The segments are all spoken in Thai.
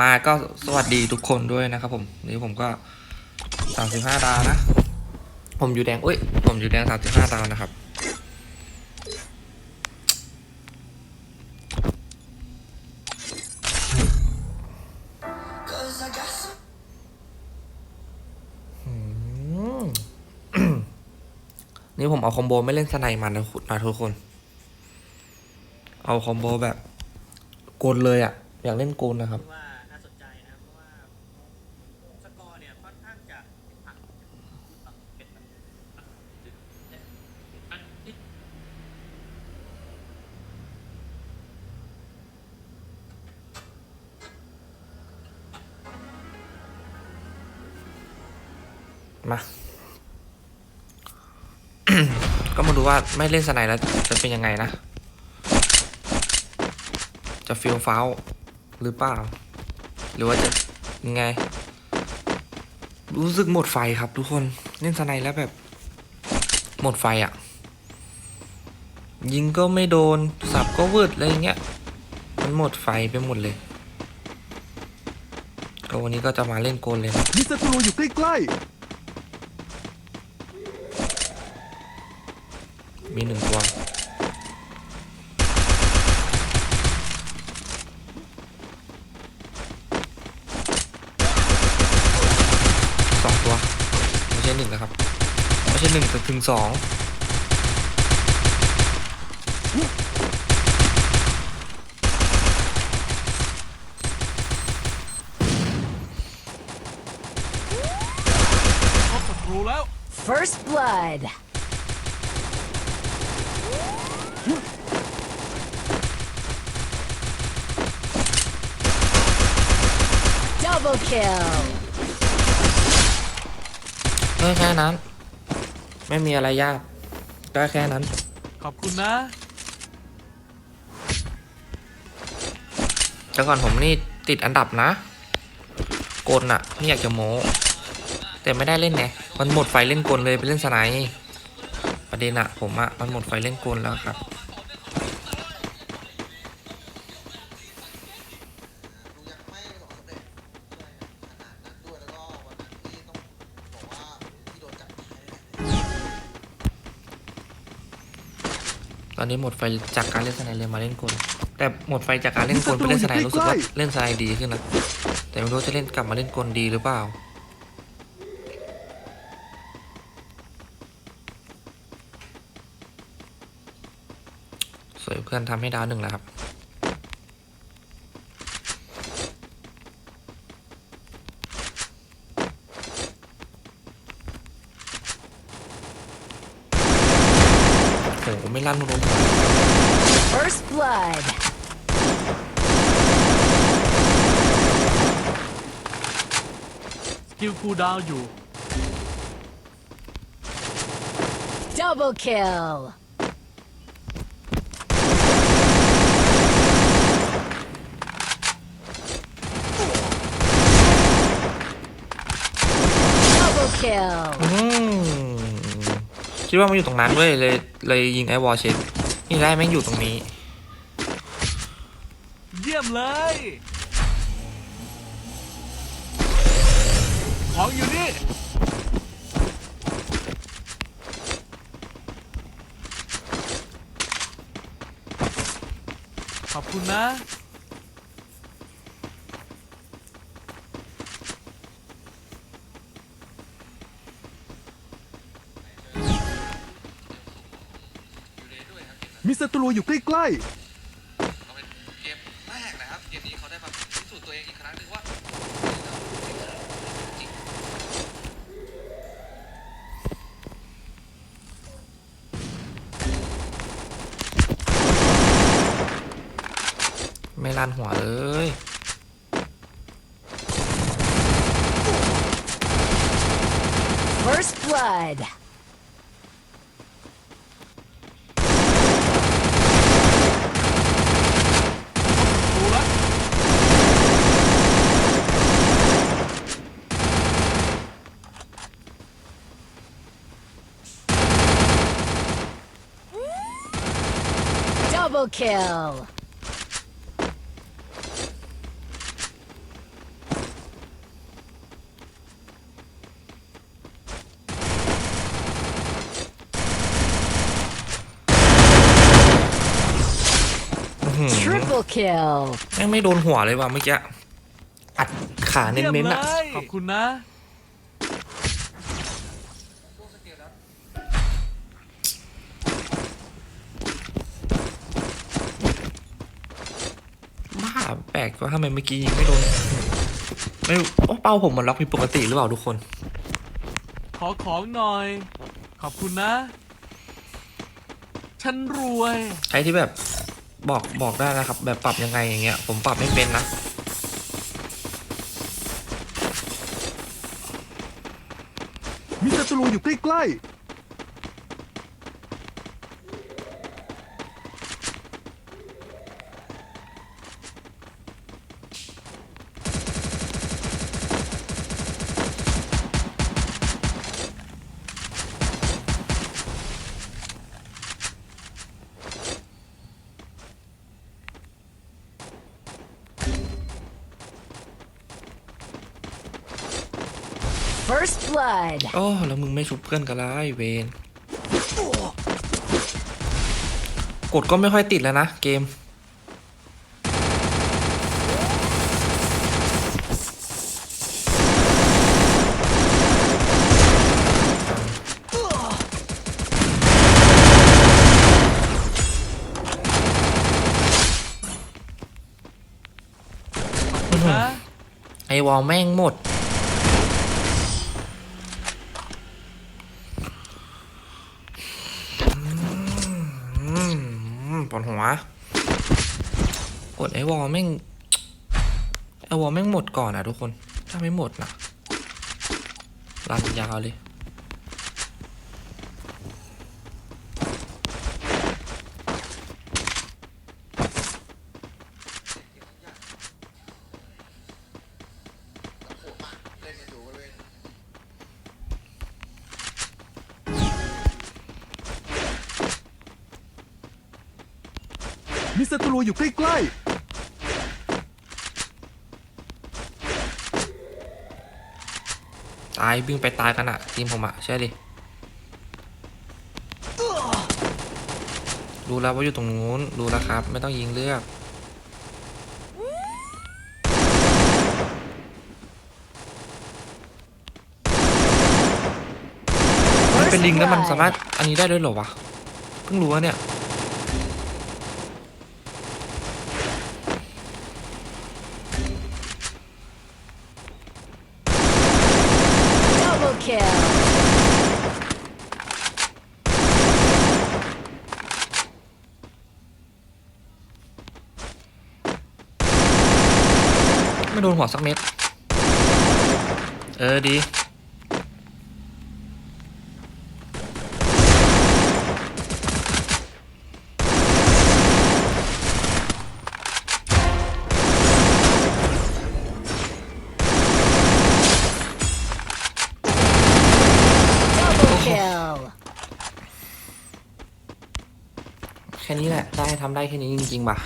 มาก็สวัสดีทุกคนด้วยนะครับผม นี่ผมก็สามสิบห้าดาวนะ ผมอยู่แดงเอ้ย ผมอยู่แดงสามสิบห้าดาวนะครับ นี่ผมเอาคอมโบไม่เล่นสไนมันนะคุณนะทุกคน เอาคอมโบแบบโกนเลยอะ่ะ อยากเล่นโกนนะครับ มาก็มาดูว่าไม่เล่นสไนแล้วจะเป็นยังไงนะ จะฟิลฟ้าวหรือเปล่า หรือว่าจะยังไง รู้สึกหมดไฟครับทุกคนเล่นสไนแล้วแบบ หมดไฟอะ่ะ ยิงก็ไม่โดน สับก็วืดอะไรเงี้ย มันหมดไฟไปหมดเลยก็วันนี้ก็จะมาเล่นโกนเลยนะมีศัตรูอยู่ใกล้ มีหนึ่งตัว สองตัว ไม่ใช่หนึ่งนะครับ ไม่ใช่หนึ่งแต่ถึงสองๆพบศัตรูแล้ว First blood. Double kill. ก็แค่นั้น ไม่มีอะไรยากก็แค่นั้น ขอบคุณนะ แต่ก่อนผมนี่ติดอันดับนะ กลอะไม่อยากจะโม้ แต่ไม่ได้เล่นไงมันหมดไฟเล่นกลเลยไปเล่นสไนด์ประเด็นอะผมอะมันหมดไฟเล่นกลแล้วครับ อนนี้หมดไฟจากการเล่นสไนด์เลยมาเล่นกลแต่หมดไฟจากการเล่นกลไปเล่นสไนด์รู้สึกว่าเล่นสไนด์ดีขึ้นนะแต่ไม่รู้จะเล่นกลับมาเล่นกลดีหรือเปล่าสวยเพื่อนทำให้ดาวหนึ่งแล้วครับ ไม่ลั่นลง First blood. สกิลคูลดาวน์อยู่ Double kill. Double kill. อืม คิดว่ามันอยู่ตรงนั้นเว้ยเลยเลยยิงไอ้วอลเชนนี่ได้แม่งอยู่ตรงนี้ เยี่ยมเลย ของอยู่นี่ ขอบคุณนะ มีศัตรูอยู่ใกล้ก็เป็นเกมแรกนะครับ เกมนี้เขาได้มาพิสูจน์ตัวเองอีกครั้งหนึ่งว่าจริงไม่ลั่นหัวเลย First blood. kill. Triple kill. แม่งไม่โดนหัวเลยว่ะเมื่อกี้ อัดขาเน้นๆอะ ขอบคุณนะ แปลกว่าทำไมเมื่อกี้ยิงไม่โดนไม่รู้โอ้เป้าผมมันล็อกผิดปกติหรือเปล่าทุกคน ขอของหน่อย ขอบคุณนะ ฉันรวยใครที่แบบบอกบอกได้นะครับ แบบปรับยังไงอย่างเงี้ย ผมปรับไม่เป็นนะมีศัตรูอยู่ใกล้ First blood. โอ้แล้วมึงไม่ชุบเพื่อนกันละไอเวนกดก็ไม่ค่อยติดแล้วนะเกมนะไอวอลแม่งหมด อืมปวดหัว กดไอ วอลแม่งไอวอลแม่งหมดก่อนอะทุกคน ถ้าไม่หมดนะรันยาวเลยมีศัตรูอยู่ใกล้ตายวิ่งไปตายกันอะทีมผมอะใช่ดิรู้แล้วว่าอยู่ตรงนู้นรู้แล้วครับ ไม่ต้องยิงเลือก มันเป็นลิงแล้วมันสามารถอันนี้ได้ด้วยเหรอวะ เพิ่งรู้ว่าเนี่ย Double kill. ไม่ โดนหัวสักเม็ด เออดี Double kill. แค่นี้แหละ ได้ทำได้แค่นี้จริงๆป่ะ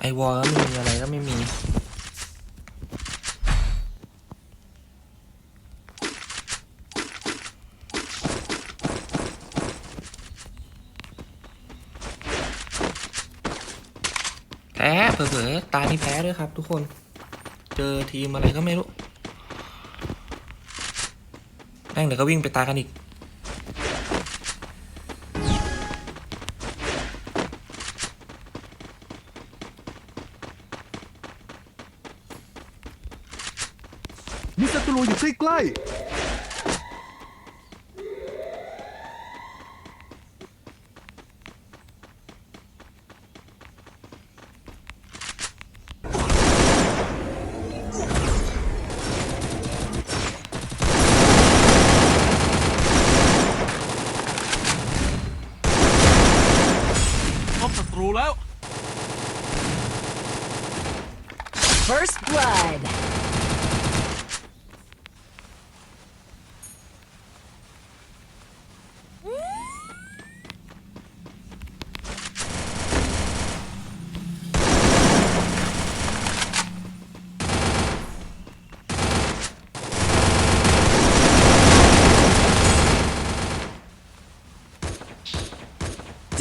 ไอวอลก็ไม่มีอะไรก็ไม่มี พ้เผลอๆตานี่แพ้ด้วยครับ ทุกคน เจอทีมอะไรก็ไม่รู้แม่งเดี๋ยวก็วิ่งไปตายกันอีก มีศัตรูอยู่ใกล้ๆ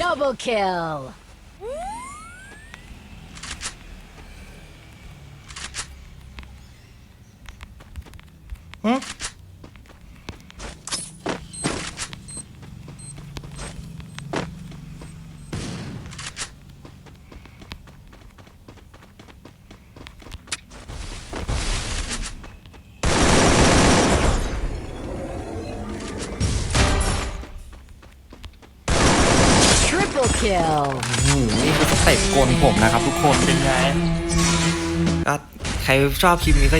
Double kill! Huh? Kill. อืมนี่คือสเต็ปกลผมนะครับทุกคน เป็นไง ก็ใครชอบคลิปนี้ก็